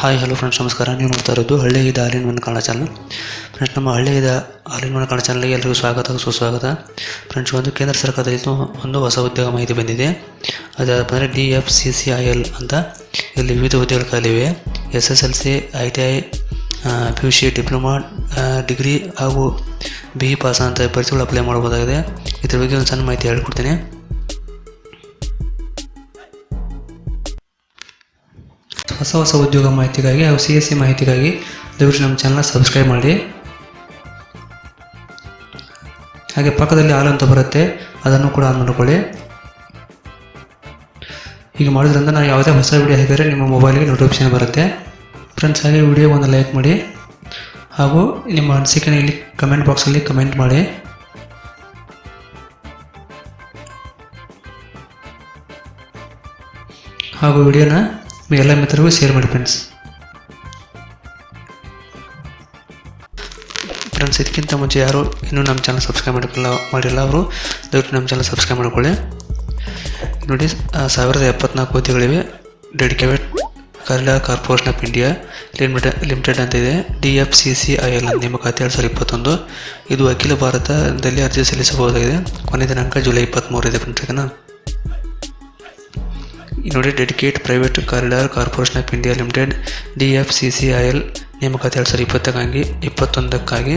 Hi hello friends ನಮಸ್ಕಾರ. ನೀವು ನೋಡ್ತಾ ಇರೋದು ಹಳ್ಳಿಯಿಂದ ಹಾಲಿನ ಮನೆ ಕನ್ನಡ ಚಾನಲ್ ಫ್ರೆಂಡ್ಸ್ ನಮ್ಮ ಹಳ್ಳಿಯಿಂದ ಹಾಲಿನ ಮನೆ ಕನ್ನಡ ಚಾನಲ್ಗೆ ಎಲ್ಲರಿಗೂ ಸ್ವಾಗತ, ಸುಸ್ವಾಗತ. ಫ್ರೆಂಡ್ಸ್ ಒಂದು ಕೇಂದ್ರ ಸರ್ಕಾರದಿಂದ ಒಂದು ಹೊಸ ಉದ್ಯೋಗ ಮಾಹಿತಿ ಬಂದಿದೆ. ಅದಾದರೆ D F C C I L ಅಂತ ಇಲ್ಲಿ ವಿವಿಧ ಹುದ್ದೆಗಳು ಖಾಲಿವೆ S S L C I T I P U C diploma degree ಹಾಗೂ ಬಿ ಇ ಪಾಸ್ ಅಂತ ಪರೀಕ್ಷೆಗಳು ಅಪ್ಲೈ ಮಾಡ್ಬೋದಾಗಿದೆ ಇದ್ರ ಬಗ್ಗೆ ಒಂದು ಸಣ್ಣ ಮಾಹಿತಿ ಹೇಳ್ಕೊಡ್ತೀನಿ. ಹೊಸ ಹೊಸ ಉದ್ಯೋಗ ಮಾಹಿತಿಗಾಗಿ ಹಾಗೂ ಸಿ ಎಸ್ ಸಿ ಮಾಹಿತಿಗಾಗಿ ದಯವಿಟ್ಟು ನಮ್ಮ ಚಾನಲ್ನ ಸಬ್ಸ್ಕ್ರೈಬ್ ಮಾಡಿ. ಹಾಗೆ ಪಕ್ಕದಲ್ಲಿ ಹಾಲು ಅಂತ ಬರುತ್ತೆ, ಅದನ್ನು ಕೂಡ ಆನ್ ಮಾಡ್ಕೊಳ್ಳಿ. ಹೀಗೆ ಮಾಡೋದ್ರಿಂದ ನಾವು ಯಾವುದೇ ಹೊಸ ವಿಡಿಯೋ ಹಾಕಿದರೆ ನಿಮ್ಮ ಮೊಬೈಲ್ಗೆ ನೋಟಿಫಿಕೇಶನ್ ಬರುತ್ತೆ. ಫ್ರೆಂಡ್ಸ್ ಹಾಗೆ ವಿಡಿಯೋ ಒಂದು ಲೈಕ್ ಮಾಡಿ. ಹಾಗೂ ನಿಮ್ಮ ಅನಿಸಿಕೆ ಇಲ್ಲಿ ಕಮೆಂಟ್ ಬಾಕ್ಸಲ್ಲಿ ಕಮೆಂಟ್ ಮಾಡಿ. ಹಾಗೂ ವಿಡಿಯೋನ ನಿಮ್ಮ ಎಲ್ಲ ಮಿತ್ರರಿಗೂ ಶೇರ್ ಮಾಡಿ ಫ್ರೆಂಡ್ಸ್ ಫ್ರೆಂಡ್ಸ್ ಇದಕ್ಕಿಂತ ಮುಂಚೆ ಯಾರು ಇನ್ನೂ ನಮ್ಮ ಚಾನಲ್ ಸಬ್ಸ್ಕ್ರೈಬ್ ಮಾಡಿಲ್ಲ ಮಾಡಿಲ್ಲ ಅವರು, ದಯವಿಟ್ಟು ನಮ್ಮ ಚಾನಲ್ ಸಬ್ಸ್ಕ್ರೈಬ್ ಮಾಡಿಕೊಳ್ಳಿ. ನೋಡಿ ಸಾವಿರದ ಎಪ್ಪತ್ನಾಲ್ಕು ಕೋತಿಗಳಿವೆ dedicated ಕರ್ಲಾ corporation of India limited limited ಅಂತ ಇದೆ. D F C C I L ನೇಮಕಾತಿ ಎರಡು ಸಾವಿರದ ಇಪ್ಪತ್ತೊಂದು. ಇದು ಅಖಿಲ ಭಾರತದಲ್ಲಿ ಅರ್ಜಿ ಸಲ್ಲಿಸಬಹುದಾಗಿದೆ. ಕೊನೆ ದಿನಾಂಕ ಜುಲೈ ಇಪ್ಪತ್ತ್ಮೂರು ಇದೆ ಫ್ರೆಂಡ್ಸ್ ಈ ನೋಡಿ dedicate private corridor corporation of India limited D F C C I L ನೇಮಕಾತಿ ಎರಡು ಸಾವಿರದ ಇಪ್ಪತ್ತಕ್ಕಾಗಿ, ಇಪ್ಪತ್ತೊಂದಕ್ಕಾಗಿ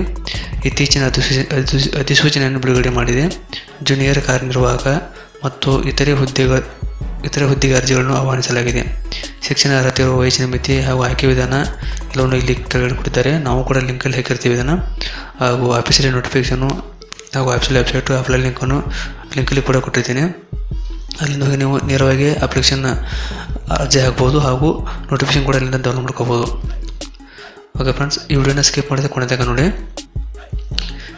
ಇತ್ತೀಚಿನ ಅಧಿಸೂಚನೆ ಅಧಿಸೂ- ಅಧಿಸೂಚನೆಯನ್ನು ಬಿಡುಗಡೆ ಮಾಡಿದೆ. ಜೂನಿಯರ್ ಕಾರ್ಯನಿರ್ವಾಹಕ ಮತ್ತು ಇತರೆ ಹುದ್ದೆಗ, ಇತರೆ ಹುದ್ದೆಗೆ ಅರ್ಜಿಗಳನ್ನು ಆಹ್ವಾನಿಸಲಾಗಿದೆ. ಶಿಕ್ಷಣ ಅರ್ಹತೆ ವಯಸ್ಸಿನ ಮಿತಿ ಹಾಗೂ ಆಯ್ಕೆ ವಿಧಾನ ಎಲ್ಲವನ್ನು ಇಲ್ಲಿ ಕೊಟ್ಟಿದ್ದಾರೆ. ನಾವು ಕೂಡ ಲಿಂಕಲ್ಲಿ ಹಾಕಿರ್ತೀವಿ ಇದನ್ನು. ಹಾಗೂ ಆಫೀಸಲ್ಲಿ ನೋಟಿಫಿಕೇಷನು ಹಾಗೂ ಆಫೀಸಲ್ಲಿ ವೆಬ್ಸೈಟು ಆಫ್ಲೈನ್ ಲಿಂಕನ್ನು ಲಿಂಕಲ್ಲಿ ಕೂಡ ಕೊಟ್ಟಿರ್ತೀನಿ. ಅಲ್ಲಿಂದ ಹೋಗಿ ನೀವು ನೇರವಾಗಿ ಅಪ್ಲಿಕೇಶನ್ ಅರ್ಜಿ ಹಾಕ್ಬೋದು ಹಾಗೂ ನೋಟಿಫಿಕೇಶನ್ ಕೂಡ ಅಲ್ಲಿಂದ ಡೌನ್ಲೋಡ್ ಮಾಡ್ಕೋಬೋದು. ಓಕೆ ಫ್ರೆಂಡ್ಸ್ ಈ ವಿಡಿಯೋನ ಸ್ಕಿಪ್ ಮಾಡಿದ ಕೊನೆದಾಗ ನೋಡಿ.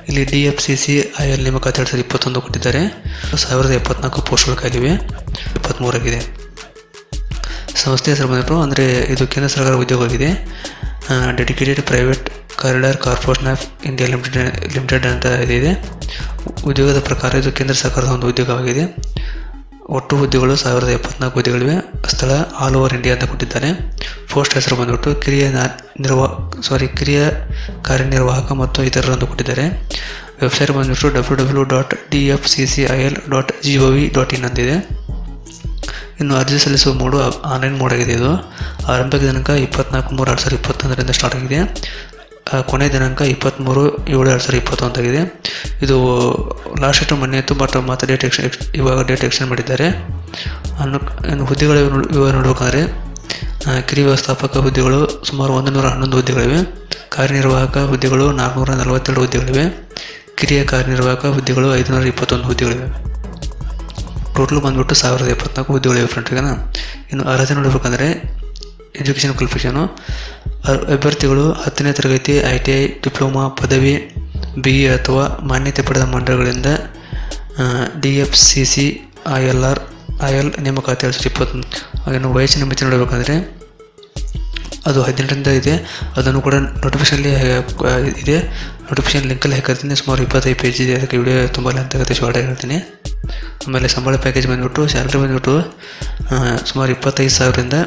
ಇಲ್ಲಿ D F C C I L ನೇಮಕಾತಿ ಎರಡು ಸಾವಿರದ ಇಪ್ಪತ್ತೊಂದು ಕೊಟ್ಟಿದ್ದಾರೆ. ಸಾವಿರದ ಎಪ್ಪತ್ನಾಲ್ಕು ಪೋಸ್ಟ್ಗಳು ಇಪ್ಪತ್ತ್ಮೂರಾಗಿದೆ ಸಂಸ್ಥೆ ಹೆಸರು ಅಂದರೆ ಇದು ಕೇಂದ್ರ ಸರ್ಕಾರ ಉದ್ಯೋಗವಾಗಿದೆ. Dedicated private corridor corporation of India limited limited ಅಂತ ಇದೆ. ಉದ್ಯೋಗದ ಪ್ರಕಾರ ಇದು ಕೇಂದ್ರ ಸರ್ಕಾರದ ಒಂದು ಉದ್ಯೋಗವಾಗಿದೆ. ಒಟ್ಟು ಹುದ್ದೆಗಳು ಸಾವಿರದ ಎಪ್ಪತ್ನಾಲ್ಕು ಹುದ್ದೆಗಳಿವೆ. ಸ್ಥಳ ಆಲ್ ಓವರ್ ಇಂಡಿಯಾ ಅಂತ ಕೊಟ್ಟಿದ್ದಾರೆ. ಪೋಸ್ಟ್ ಹೆಸರು ಬಂದ್ಬಿಟ್ಟು ಕಿರಿಯ ನಿರ್ವಾ ಸಾರಿ ಕಿರಿಯ ಕಾರ್ಯನಿರ್ವಾಹಕ ಮತ್ತು ಇತರರು ಅಂತ ಕೊಟ್ಟಿದ್ದಾರೆ. ವೆಬ್ಸೈಟ್ ಬಂದ್ಬಿಟ್ಟು W W dot D F C C I L dot G O V dot in ಅಂತಿದೆ. ಇನ್ನು ಅರ್ಜಿ ಸಲ್ಲಿಸುವ ಮೋಡು ಆನ್ಲೈನ್ ಮೋಡ್ ಆಗಿದೆ ಇದು. ಆರಂಭಿಕ ದಿನಾಂಕ ಇಪ್ಪತ್ನಾಲ್ಕು ಮೂರು ಎರಡು ಸಾವಿರದ ಇಪ್ಪತ್ತೊಂದರಿಂದ ಸ್ಟಾರ್ಟ್ ಆಗಿದೆ. ಆ, ಕೊನೆಯ ದಿನಾಂಕ ಇಪ್ಪತ್ತ್ಮೂರು ಏಳು ಎರಡು ಸಾವಿರದ ಇಪ್ಪತ್ತೊಂದಾಗಿದೆ ಇದು ಲಾಸ್ಟ್ ಡೇಟು ಮೊನ್ನೆ ಇತ್ತು ಬಟ್ ಮತ್ತೆ ಡೇಟ್ ಎಕ್ಸ್ ಎಕ್ಸ್- ಇವಾಗ ಡೇಟ್ ಎಕ್ಸ್ಟೆಂಡ್ ಮಾಡಿದ್ದಾರೆ. ಅನ್ನು ಇನ್ನು ಹುದ್ದೆಗಳ ವಿವ- ವಿವರ ನೋಡಬೇಕಾದ್ರೆ ಕಿರಿಯ ವ್ಯವಸ್ಥಾಪಕ ಹುದ್ದೆಗಳು ಸುಮಾರು ಒಂದು ನೂರ ಹನ್ನೊಂದು ಹುದ್ದೆಗಳಿವೆ. ಕಾರ್ಯನಿರ್ವಾಹಕ ಹುದ್ದೆಗಳು ನಾಲ್ಕುನೂರ ನಲವತ್ತೆರಡು ಹುದ್ದೆಗಳಿವೆ. ಕಿರಿಯ ಕಾರ್ಯನಿರ್ವಾಹಕ ಹುದ್ದೆಗಳು ಐದುನೂರ ಇಪ್ಪತ್ತೊಂದು ಹುದ್ದೆಗಳಿವೆ. ಟೋಟಲ್ ಬಂದುಬಿಟ್ಟು ಸಾವಿರದ ಎಪ್ಪತ್ನಾಲ್ಕು ಹುದ್ದೆಗಳಿವೆ ಫ್ರೆಂಡ್ಸ್ಗೆನ ಇನ್ನು ಅರ್ಹತೆ ನೋಡಬೇಕಂದ್ರೆ ಎಜುಕೇಷನ್ ಕ್ವಾಲಿಫಿಕೇಷನು ಅಭ್ಯರ್ಥಿಗಳು ಹತ್ತನೇ ತರಗತಿ ಐ ಟಿ ಐ ಡಿಪ್ಲೊಮಾ ಪದವಿ ಬಿ ಎ ಅಥವಾ ಮಾನ್ಯತೆ ಪಡೆದ ಮಂಡಳಿಗಳಿಂದ D F C C I L R I L ನೇಮಕಾತಿ ಎರಡು ಸಾವಿರದ ಇಪ್ಪತ್ತೊಂದು. ಅದನ್ನು ವಯಸ್ಸಿನ ಮಿತಿ ನೋಡಬೇಕಂದ್ರೆ, ಅದು ಹದಿನೆಂಟರಿಂದ ಇದೆ. ಅದನ್ನು ಕೂಡ ನೋಟಿಫಿಕೇಷನಲ್ಲಿ ಇದೆ. ನೋಟಿಫಿಕೇಶನ್ ಲಿಂಕಲ್ಲಿ ಹಾಕಿರ್ತೀನಿ. ಸುಮಾರು ಇಪ್ಪತ್ತೈದು ಪೇಜ್ ಇದೆ. ಅದಕ್ಕೆ ವಿಡಿಯೋ ತುಂಬ ಲೆಂತ್ ಆಗುತ್ತೆ. ಶಾರ್ಟ್ ಆಗಿರ್ತೀನಿ ಆಮೇಲೆ ಸಂಬಳ ಪ್ಯಾಕೇಜ್ ಬಂದ್ಬಿಟ್ಟು ಸ್ಯಾಲ್ರಿ ಬಂದ್ಬಿಟ್ಟು ಸುಮಾರು ಇಪ್ಪತ್ತೈದು ಸಾವಿರದಿಂದ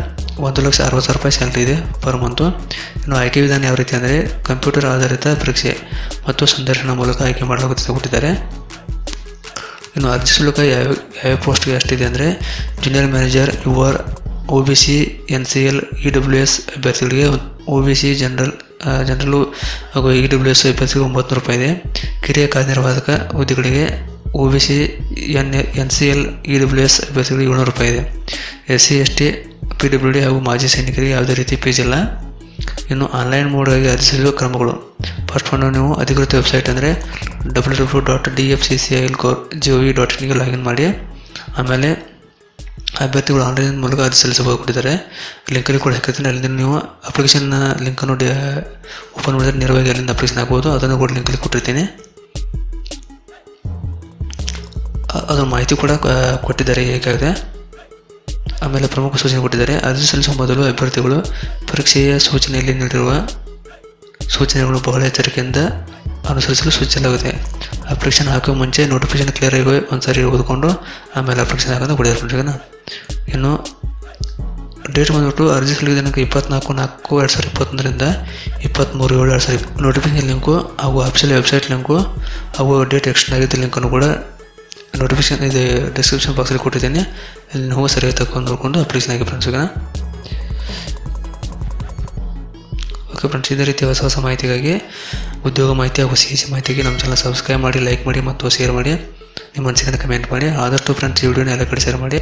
ಒಂದು ಲಕ್ಷ ಅರವತ್ತು ಸಾವಿರ ರೂಪಾಯಿ ಸ್ಯಾಲ್ರಿ ಇದೆ ಪರ್ ಮಂತು. ಇನ್ನು ಆಯ್ಕೆ ವಿಧಾನ ಯಾವ ರೀತಿ ಅಂದರೆ ಕಂಪ್ಯೂಟರ್ ಆಧಾರಿತ ಪರೀಕ್ಷೆ ಮತ್ತು ಸಂದರ್ಶನ ಮೂಲಕ ಆಯ್ಕೆ ಮಾಡಲು ಕೊಟ್ಟಿದ್ದಾರೆ. ಇನ್ನು ಅರ್ಜಿ ಶುಲ್ಕ ಯಾವ ಯಾವ ಪೋಸ್ಟ್ಗೆ ಎಷ್ಟಿದೆ ಅಂದರೆ junior manager U R O B C N C L E W S ಅಭ್ಯರ್ಥಿಗಳಿಗೆ O B C general general ಹಾಗೂ ಇ ಡಬ್ಲ್ಯೂ ಎಸ್ ಅಭ್ಯರ್ಥಿಗೆ ಒಂಬತ್ತು ರೂಪಾಯಿ ಇದೆ. ಕಿರಿಯ ಕಾರ್ಯನಿರ್ವಾಹಕ ಹುದ್ದೆಗಳಿಗೆ O B C N N C L E W S ಅಭ್ಯರ್ಥಿಗಳಿಗೆ ಏಳ್ನೂರು ರೂಪಾಯಿ ಇದೆ. S C, S T P W D ಹಾಗೂ ಮಾಜಿ ಸೈನಿಕರಿಗೆ ಯಾವುದೇ ರೀತಿ ಫೀಸ್ ಇಲ್ಲ. ಇನ್ನು ಆನ್ಲೈನ್ ಅರ್ಜಿ ಸಲ್ಲಿಸುವ ಕ್ರಮಗಳು. ಫಸ್ಟ್ ಒಂದು ನೀವು ಅಧಿಕೃತ ವೆಬ್ಸೈಟ್ ಅಂದರೆ W W dot D F C C I L co G V dot ಇನ್ಗೆ login ಮಾಡಿ. ಆಮೇಲೆ ಅಭ್ಯರ್ಥಿಗಳು ಆನ್ಲೈನ್ ಮೂಲಕ ಅರ್ಜಿ ಸಲ್ಲಿಸಬಹುದು ಕೊಟ್ಟಿದ್ದಾರೆ ಲಿಂಕಲ್ಲಿ ಕೂಡ ಹಾಕಿರ್ತೀನಿ. ಅಲ್ಲಿಂದ ನೀವು ಅಪ್ಲಿಕೇಶನ್ನ ಲಿಂಕನ್ನು ಡಿ ಓಪನ್ ಮಾಡಿದರೆ ನೇರವಾಗಿ ಅಲ್ಲಿಂದ ಅಪ್ಲಿಕೇಶನ್ ಆಗ್ಬೋದು. ಅದನ್ನು ಕೂಡ ಲಿಂಕಲ್ಲಿ ಕೊಟ್ಟಿರ್ತೀನಿ. ಅದರ ಮಾಹಿತಿ ಕೂಡ ಕೊಟ್ಟಿದ್ದಾರೆ ಹೇಗಾಗಿದೆ ಆಮೇಲೆ ಪ್ರಮುಖ ಸೂಚನೆ ಕೊಟ್ಟಿದ್ದಾರೆ. ಅರ್ಜಿ ಸಲ್ಲಿಸುವ ಮೊದಲು ಅಭ್ಯರ್ಥಿಗಳು ಪರೀಕ್ಷೆಯ ಸೂಚನೆಯಲ್ಲಿ ನೀಡಿರುವ ಸೂಚನೆಗಳು ಬಹಳ ಎಚ್ಚರಿಕೆಯಿಂದ ಅನುಸರಿಸಲು ಸೂಚಿಸಲಾಗಿದೆ ಅಪ್ಲಿಕೇಶನ್ ಹಾಕೋ ಮುಂಚೆ ನೋಟಿಫಿಕೇಶನ್ ಕ್ಲಿಯರ್ ಆಗಿ ಸಾರಿ ಓದ್ಕೊಂಡು ಆಮೇಲೆ ಅಪ್ಲಿಕೇಶನ್ ಹಾಕೋದು ಫ್ರೆಂಡ್ಸ್ ಇನ್ನು ಡೇಟ್ ಬಂದ್ಬಿಟ್ಟು ಅರ್ಜಿ ಸಲ್ಲಿಕೆ ದಿನಾಂಕ ಇಪ್ಪತ್ನಾಲ್ಕು ನಾಲ್ಕು ಎರಡು ಸಾವಿರದ ಇಪ್ಪತ್ತೊಂದರಿಂದ ಇಪ್ಪತ್ತ್ಮೂರು ಏಳು ಎರಡು ಸಾವಿರ ನೋಟಿಫಿಕೇಶನ್ ಲಿಂಕು ಹಾಗೂ ಅಫಿಷಿಯಲ್ ವೆಬ್ಸೈಟ್ ಲಿಂಕು ಹಾಗೂ ಡೇಟ್ ಎಕ್ಸ್ಟೆಂಡ್ ಆಗಿದ್ದ ಲಿಂಕನ್ನು ಕೂಡ ನೋಟಿಫಿಕೇಶನ್ ಇದೆ ಡಿಸ್ಕ್ರಿಪ್ಷನ್ ಬಾಕ್ಸಲ್ಲಿ ಕೊಟ್ಟಿದ್ದೀನಿ. ಅಲ್ಲಿ ನೋವು ಸರಿಯಾಗಿ ತಗೊಂಡು ನೋಡಿಕೊಂಡು ಅಪ್ಲಿಕೇಶನ್ ಆಗಿ ಫ್ರೆಂಡ್ಸ್ ಈಗ ಓಕೆ ಫ್ರೆಂಡ್ಸ್ ಇದೇ ರೀತಿ ಹೊಸ ಹೊಸ ಮಾಹಿತಿಗಾಗಿ, ಉದ್ಯೋಗ ಮಾಹಿತಿ ಹಾಗೂ ಸಿ ಸಿ ಮಾಹಿತಿಗೆ ನಮ್ಮ ಚಾನಲ್ ಸಬ್ಸ್ಕ್ರೈಬ್ ಮಾಡಿ ಲೈಕ್ ಮಾಡಿ ಮತ್ತು ಶೇರ್ ಮಾಡಿ. ನಿಮ್ಮ ಮನಸ್ಸಿನ ಕಮೆಂಟ್ ಮಾಡಿ. ಆದಷ್ಟು ಫ್ರೆಂಡ್ಸ್ ಈ ವಿಡಿಯೋನ ಎಲ್ಲ ಕಡೆ ಶೇರ್ ಮಾಡಿ.